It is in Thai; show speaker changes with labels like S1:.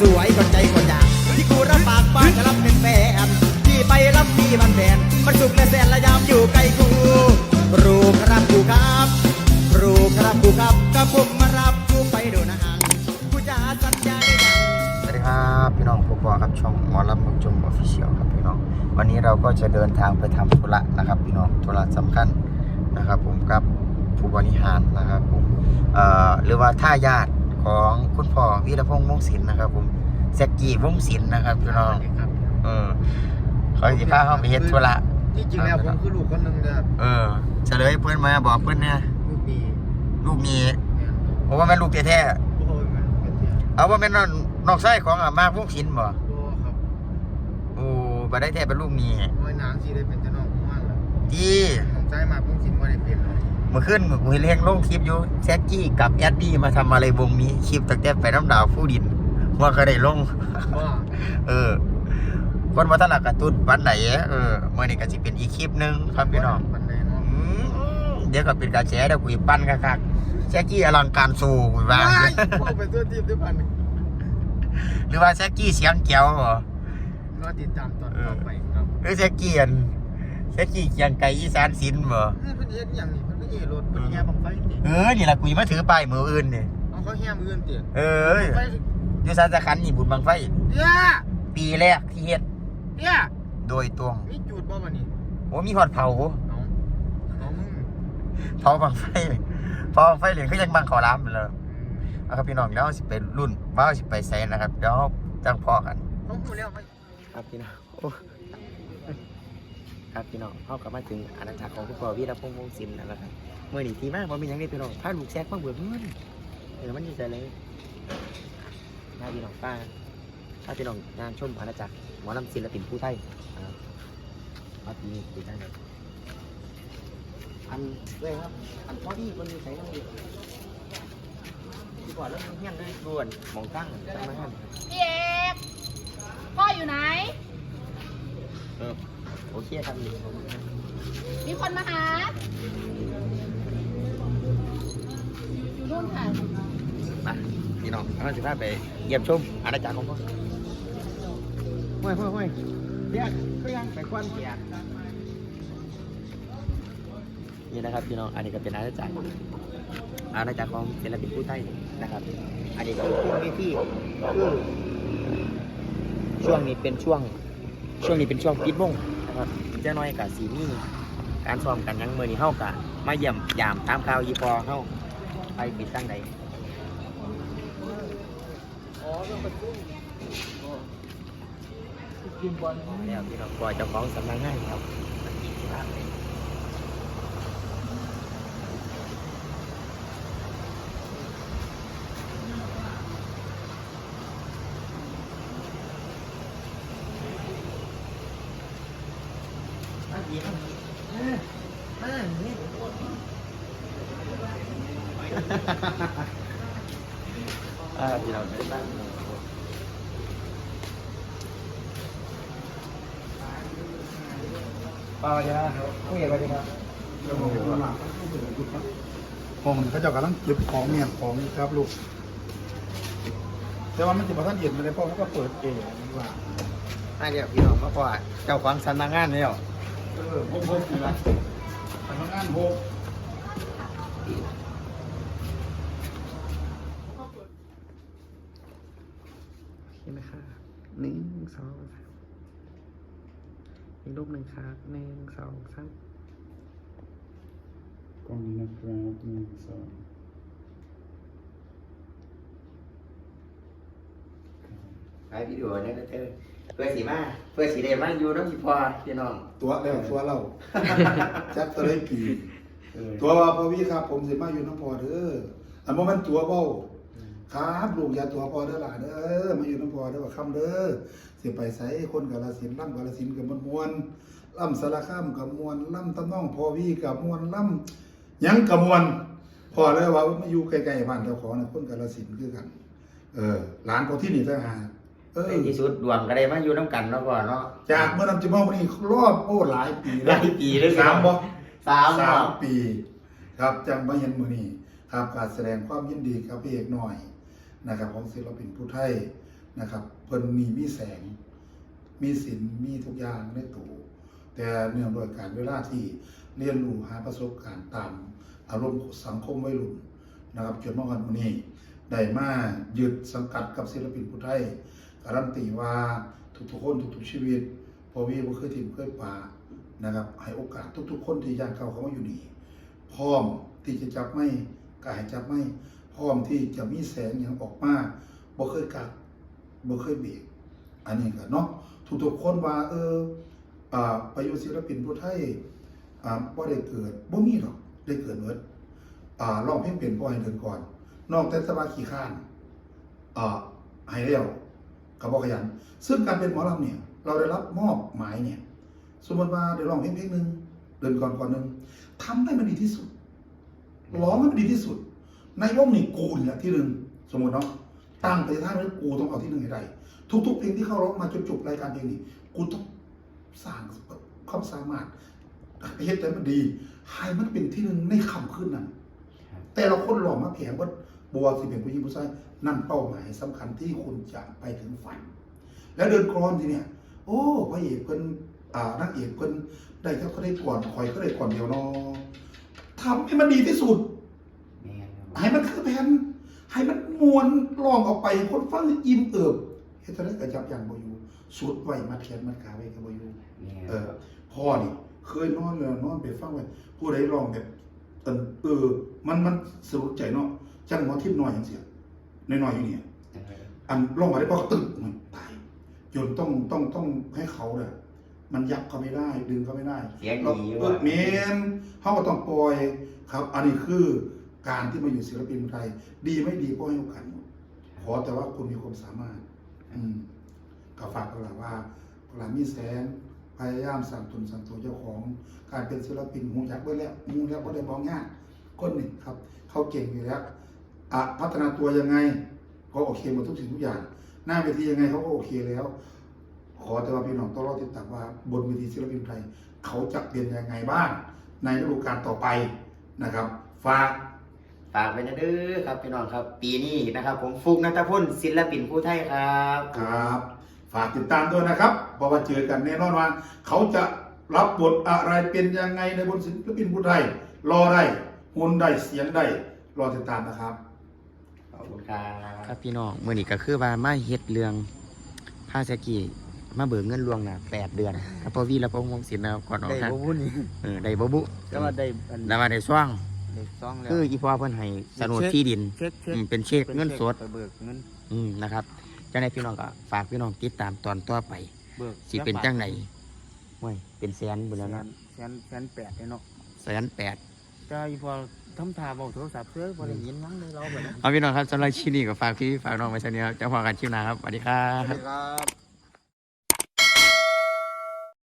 S1: สวยคนใจคนอยากที่กูรับปากบ้านจะรับเป็นแฟนที่ไปรับมีมันแฟนมันสุขและแสนและยามอยู่ใกล้กูรู้ครับกูครับรู้ครับกูครับก็ผมมารับกูไปดูหนางกูจะสัญญาได้ยัง
S2: สวัสดีครับพี่น้องผู้ปอครับช่องหมอลำมุกจุมออฟฟิเชียลครับพี่น้อง วันนี้เราก็จะเดินทางไปทำธุระนะครับ พี่น้องธุระสำคัญนะครับ ผมกับผู้บริหารนะครับผมเอ่อหรือว่าท่าญาติ ของคุณพ่อวีรพงษ์วงศิลป์นะครับ ผมแซกกี้วงศิลป์นะครับพี่น้องเออเขาจะพาเขาไปเฮ็ดธุระ
S3: ที่จริงแล้วผมคือลูกคนหนึ่งนะครับ
S2: เออเฉลยเพื่อนมาบอกเพื่อนเนี่ย
S3: ลูกมี
S2: ลูกมี
S3: เนี่ย
S2: เพราะว่าแม่นลูกแท้
S3: โอ้ยมันเป็นเทีย
S2: ๆเอาว่าแม่นน้องนอกไส้ของอะมากวงศิลป์บ่
S3: โอ้ครับ
S2: โอ้บ่ได้แท้เป็นลูกมี
S3: โอ้ยนางสีได้เป็นเจ้าน้องของมันแล้ว
S2: จี
S3: ผม ใจมาพุ่งสินว่าได้เป็นเลย
S2: เมื่อคืนกูเห็นเลี้ยงลงคลิปอยู่แซกกี้กับแอดดี้มาทำอะไรวงนี้คลิปตั้งแต่ไปน้ำดาวผู้ดินว่าก็ได้ลง
S3: ว่า
S2: เออ คนวัฒนกระตุ้นวันไหนเออเมื่อนี้ก็จะเป็นอีกคลิปหนึ่งครับพี่น้อง
S3: ปันใดเนาะ
S2: อืมเดี๋ยวก็เป็นการแชร์เดี๋ยวคุยปั้นคักๆแซกกี้อลังการสูงว่า
S3: ว้ายพวกเป็นตัวทีมด้วยพัน
S2: หรือว่าแซกกี้เสียงแก้วบ่
S3: รอติดตามตอนต่อไปครับ
S2: หรือแซกกี้อัน แซกกี้เคียงไก่อีสานศิลป์บ่
S3: นี่เป็นเฮ็ดอย่างนี้เป็นเฮ็ดรถเป็นแง่บังไฟนี่
S2: เออนี่ล่ะกูมาถือป้ายมืออื่นนี่
S3: เอาเขาแง่มืออื่นเตี๋ย
S2: เออ
S3: ไฟ
S2: อยู่สารสะขันนี่บุญบังไฟ
S3: เตี้ย
S2: ปีแรกที่เฮ็ด
S3: เตี้ย
S2: โดยตรง
S3: มีจุดบ่มานี่
S2: โอ้มีหอดเผา
S3: เอาเอามึง
S2: เผาบังไฟเผาบังไฟเหรียญก็ยังบังขอร้ามไปเลยเอาครับพี่น้องเดี๋ยวเราสิไปรุ่นว่าเราสิไปแซนนะครับเดี๋ยวเราจังพอกัน
S3: เขาหูแล้วมัน
S2: ครับพี่น้องโอ้ ครับพี่น้องเข้ากลับมาถึงอาณาจักรของคุณพ่อวีรพงษ์วงศิลป์แล้วนะครับเมื่อนี้ทีมากว่ามีอย่างนี้พี่น้องพาลูกแซกมาเบิดเงินเออมันดีใจเลยน่าพี่น้องป้าถ้าพี่น้องงานชมอาณาจักรหมอลำศิลปินผู้ไทยนะครับมาปีนี้ปีได้เลยอันเลยครับอันพอดีมันมีใส่ต้องดีดีกว่าแล้วเฮี้ยนด้วยด่วนหมองตั้งตั้งมาให้
S4: พี่เอกพ่ออยู่ไหน
S2: เออ โอเคครับพี่
S4: มีคนมาหา อยู่นู่นค่ะ
S2: มาพี่น้องเราจะพาไปเยี่ยมชมอาณาจักรของพ่อห้วยห้วยห้วยเรียกเครื่องไปควันเกียรนี่นะครับพี่น้องอันนี้ก็เป็นอาณาจักรอาณาจักรของศิลปินผู้ไทยนะครับ อันนี้ก็เป็นช่วงที่ที่คือช่วงนี้เป็นช่วง ช่วงนี้เป็นช่วงปิดวงนะ ครับเจ้าน้อยกับสีนี่การซ้อมกันยังมือนี้เฮากะมาเยี่ยมยามตามข่าวยีพอเฮาไปปิดตั้งใด
S3: อ๋อเรื่องประชุมอ๋อกินบอล
S2: แล้วพี่น้องก็เจ้าของสำนักงานครับมาดีครับมานี่ อ่าพี่น้องได้บ้าง
S3: ปลาจ้าผู้ใหญ่ไปดีครับ
S5: ห้องนี้เขาเจะกำลังเก็บของเนี่ยของอยู่ครับลูก แต่ว่ามันจะมาท่านเย็นไม่ได้เพราะเขาก็เปิดเองดีกว่า
S2: อ่าเดี๋ยวพี่น้องมาพอเจ้าของสำนักงานแล้ว
S5: เออพวกพวกนี่นะ ทำงานพวก
S2: ใช่ไหมคะหนึ่งสองสามอีกรูปหนึ่งครับหนึ่งสองสาม
S5: กล้องนี้นะครับหนึ่งสอง
S2: ไปวิดีโอเนี่ยก็เจอ เพื่อสีมาเพื่อสีเดมาอยู่น้องพี่พอพี่น้อง
S5: ตัวแล้วตัวเราจักตะเลยปีตัวว่าพ่อพี่ครับ ผมสิมาอยู่น้ำพอเด้ออันว่ามันตัวเบ้าครับลูกอย่าตัวพอเด้อหล่ะเด้อมาอยู่น้ำพอเด้อว่าคำเด้อสิไปใส่คนกาลสินธุ์ล่ำกาลสินธุ์กับมวลมวลล่ำสารคามกับมวลล่ำตำน้องพอพี่กับมวลล่ำหยังกับมวลพอเลยว่ามาอยู่ใกล้ๆบ้านเจ้าของนะคนกาลสินธุ์คือกัน เออหลานเขาที่นี่ต่างหากเออ
S2: ในที่สุดดวงก็ได้มาอยู่น้ำกันเนาะพ่อเนาะ
S5: จากเมื่อนำจะมาวันนี้รอบโอ้หลายปี
S2: หลายปีเลย
S5: สามบ่
S2: สาม
S5: สา
S2: เนาะ
S5: มปี ครับจังมาเห็นมือนี้ครับการแสดงความยินดีครับพี่เอกหน่อยนะครับของศิลปินผู้ไทยนะครับเพิ่นมีมีแสง มีศีลมีทุกอย่างในตัวแต่เนื่องด้วยการเวลาที่เรียนรู้หาประสบการณ์ตามอารมณ์สังคมวัยรุ่นนะครับจนมาวันนี้ได้มายึดสังกัดกับศิลปินผู้ไทย การันตีว่าทุกๆคนทุกๆชีวิตพอวีบ่เคยถิ่มเคยป่านะครับ ให้โอกาสทุก ๆ คนที่ย่างเข้าเขามาอยู่นี่พร้อมที่จะจับไม่กายจับไม่พร้อมที่จะมีแสงอย่างออกมาบ่เคยกักบ่เคยเบรกอันนี้ก็เนาะทุกๆคนว่า เอออ่าไปอยู่ศิลปินผู้ไทยอ่าบ่ได้เกิดบ่มีหรอกได้เกิดเบิดอ่าร้องเพลงเป็นบ่ให้เดินก่อน นอกแต่สบายขี้ข้านอ่าให้แล้ว ก็บ่ขยัน ซึ่งการเป็นหมอลำเนี่ย เราได้รับมอบหมายเนี่ย สมมติว่าได้ร้องเพลงเพลงหนึงเดินก่อนก่อนหนึงทำให้มันดีที่สุด ร้องให้มันดีที่สุด ในวงนี่กูนี่แหละที่หนึ่งสมมติเนาะตั้งไปท่านั้นกูต้องเอาที่หนึ่งให้ได้ทุกๆเพลงที่เข้าร้องมาจนจบรายการเพลงนี้กูต้องสร้างความสามารถเฮ็ดให้มันดีให้มันเป็นที่หนึ่งในคำขึ้นนั้นแต่เราคนหล่อมาแผงว่า บัวสิเป็นผู้หญิงผู้ชายนั่นเป้าหมายสำคัญที่คุณจะไปถึงฝัน แล้วเดินกรอนทีเนี่ย โอ้พระเอกเพิ่นอ่านางเอกเพิ่นได้เท่าเขาได้ก่อนคอยก็ได้ก่อนเดียวเนาะทำให้มันดีที่สุด
S2: แม่นครับ
S5: ให้มันคือแผ่นให้มันมวนร้องออกไปคนฟังยิ้มเอิบเฮ็ดจะได้กระจับอย่างบ่อยู่สุดไว้มัดแขนมัดขาไว้ก็บ่อยู่
S2: แม่น
S5: เออพ่อนี่เคยนอนเลยนอนไปฟังไว้ผู้ใดร้องแบบเออเออมันมันสรุปใจเนาะ จังหมอทิพย์น้อยจังเสียน้อยๆอยู่เนี่ยอันร้องมาได้พอตึ้งมันตายจนต้องต้องต้องให้เขาเนี่ยมันยับเขาไม่ได้ดึงเขาไม่ได้
S2: เสียง
S5: เรา
S2: ดี
S5: เอ
S2: ว่ะ
S5: อเมนเขาก็ต้องปล่อยครับ อันนี้คือการที่มาอยู่ศิลปินไทย ดีไม่ดีก็ให้โอกาสหมดขอแต่ว่าคุณมีความสามารถ อืมก็ฝากกันละว่าหลานมีแสงพยายามสั่งตนสั่งตัวเจ้าของ การเป็นศิลปินหูยักษ์ไว้แล้วหูแล้วก็ได้บอกง่ายคนหนึ่งครับ เขาเก่งอยู่แล้ว อะพัฒนาตัวยังไงก็โอเคหมดทุกสิ่งทุกอย่าง หน้าเวทียังไงเขาก็โอเคแล้ว ขอแต่ว่าพี่น้องต้องรอติดตามว่าบนเวทีศิลปินไทยเขาจะเป็นยังไงบ้างในฤดูกาลต่อไปนะครับฝาก
S2: ฝากไว้นะเด้อครับพี่น้องครับ ปีนี้นะครับ ผมฟุกนัทพลศิลปินผู้ไทยครับ
S5: ครับ ฝากติดตามด้วยนะครับเพราะว่าเจอกันแน่นอนว่าเขาจะรับบทอะไรเป็นยังไงในบนศิลปินผู้ไทยรอได้หุ่นได้เสียงได้รอติดตามนะครับ
S2: ขอบคุณครับ
S3: ครับพี่น้องมื้อนี้ก็คือว่ามาเฮ็ดเรื่องพาสกีมาเบิกเงินล่วงหน้า8เดือนครับพอวีและพอวงศิลป์นะครับก่อนออก
S1: ได้
S3: ทาง
S1: บ่บุญนี่
S3: เออได้บ่บุ
S1: แต่ว่าได้อัน
S3: แล้วว่าได้ซ่อง
S1: ได้ซองแล้ว
S3: คืออีพ่อเพิ่นให้โฉนดที่ดิน
S1: เช็คเช็ค
S3: อืมเป็นเช็คเงินสด
S1: ไปเบิกเงิน
S3: อืมนะครับจังไดพี่น้องก็ฝากพี่น้องติดตามตอนต่อไป
S1: เบิก
S3: สิเป็นจังไหนห้วยเป็นแสนบุญ
S1: แส
S3: แล้ว
S1: น
S3: นะ
S1: แสนแสนแปดเลยเนาะ
S3: แสนแปด
S1: แต่อีพอทำทาบอกโทรศัพท์เพื่อพอได้ยินนั่งเลยเราแบบนั้น
S3: เอาพี่น้องครับสำหรับชีนี่กับฝากพี่ฝากน้องไปเท่านี้ครับจะพอกันคลิปหน้าครับสวัสดีครับ
S1: ครับ